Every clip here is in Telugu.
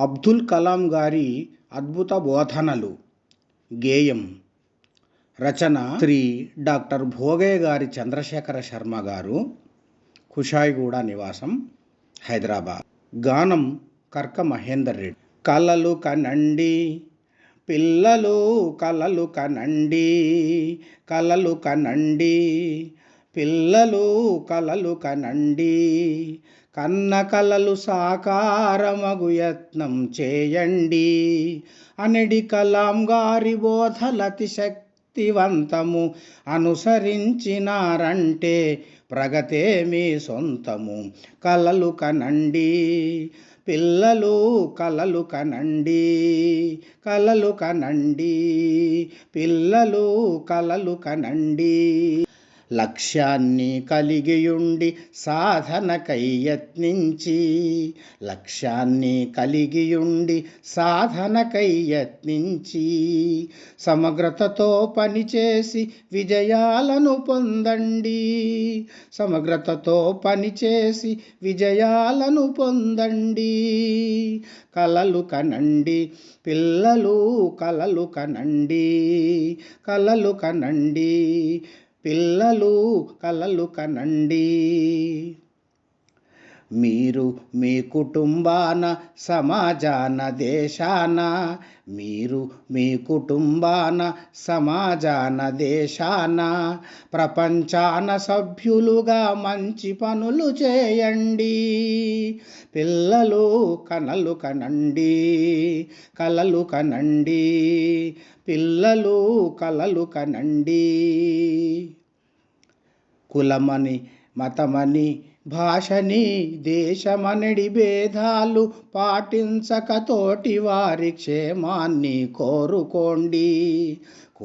అబ్దుల్ కలాం గారి అద్భుత బోధనలు. గేయం. రచన శ్రీ డాక్టర్ భోగయ్య గారి చంద్రశేఖర శర్మ గారు. కుషాయిగూడ నివాసం హైదరాబాద్. గానం కర్క మహేందర్ రెడ్డి. కలలు కనండి పిల్లలు కలలు కనండి కలలు కనండి పిల్లలు కలలు కనండి. కన్న కలలు సాకారమగు యత్నం చేయండి. అనడి కలాం గారి బోధలతి శక్తివంతము అనుసరించినారంటే ప్రగతే మీ సొంతము. కలలు కనండి. పిల్లలు కలలు కనండి. కలలు కనండి. పిల్లలు కలలు కనండి. లక్ష్యాన్ని కలిగియుండి సాధనకై యత్నించి లక్ష్యాన్ని కలిగియుండి సాధనకై యత్నించి సమగ్రతతో పనిచేసి విజయాలను పొందండి. సమగ్రతతో పనిచేసి విజయాలను పొందండి. కలలు కనండి పిల్లలు కలలు కనండి కలలు కనండి పిల్లలు కలలు కనండి మీరు మీ కుటుంబాన సమాజాన దేశాన. మీరు మీ కుటుంబాన సమాజాన దేశాన. ప్రపంచాన సభ్యులుగా మంచి పనులు చేయండి. పిల్లలు కనలు కనండి కలలు కనండి. పిల్లలు కలలు కనండి. కులమని మతమని భాషని దేశమనడి భేదాలు పాటించక తోటి వారి క్షేమాన్ని కోరుకోండి.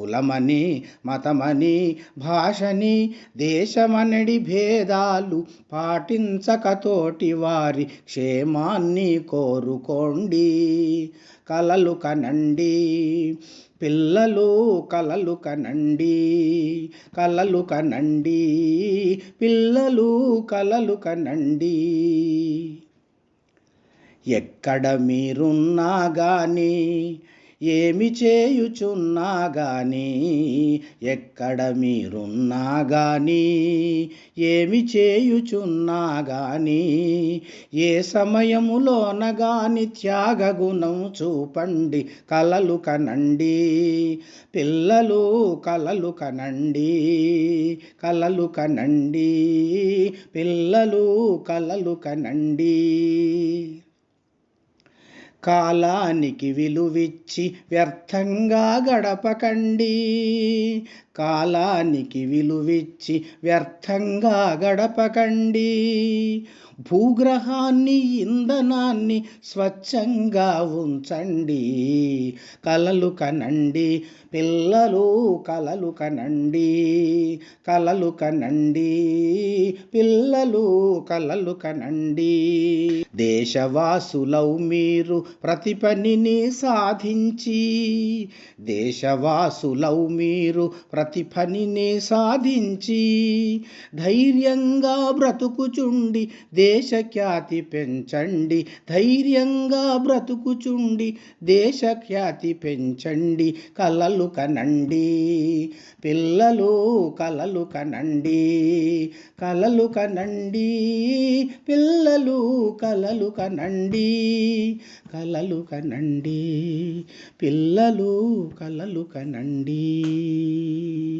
కులమని మతమని భాషని దేశమనడి భేదాలు పాటించక తోటి వారి క్షేమాన్ని కోరుకోండి. కలలు కనండి. పిల్లలు కలలు కనండి. కలలు కనండి. పిల్లలు కలలు కనండి. ఎక్కడ మీరున్నా కానీ ఏమి చేయుచున్నా గాని ఎక్కడ మీరున్నా గాని ఏమి చేయుచున్నా గాని ఏ సమయములోన గాని త్యాగగుణం చూపండి కలలు కనండి. పిల్లలు కలలు కనండి కలలు కనండి. పిల్లలు కలలు కనండి. కాలానికి విలువిచ్చి వ్యర్థంగా గడపకండి. కాలానికి విలువిచ్చి వ్యర్థంగా గడపకండి. భూగ్రహాన్ని ఇంధనాన్ని స్వచ్ఛంగా ఉంచండి. కలలు కనండి పిల్లలు కలలు కనండి. కలలు కనండి పిల్లలు కలలు కనండి. దేశవాసులౌ మీరు ప్రతి పనిని సాధించి. దేశవాసులౌ మీరు ప్రతి పనిని సాధించి. ధైర్యంగా బ్రతుకుచుండి దేశ ఖ్యాతి పెంచండి. ధైర్యంగా బ్రతుకుచుండి దేశ ఖ్యాతి పెంచండి కలలు కనండి. పిల్లలు కలలు కనండి కలలు కనండి పిల్లలు కలలు కనండి కలలు కనండి పిల్లలు కలలు కనండి.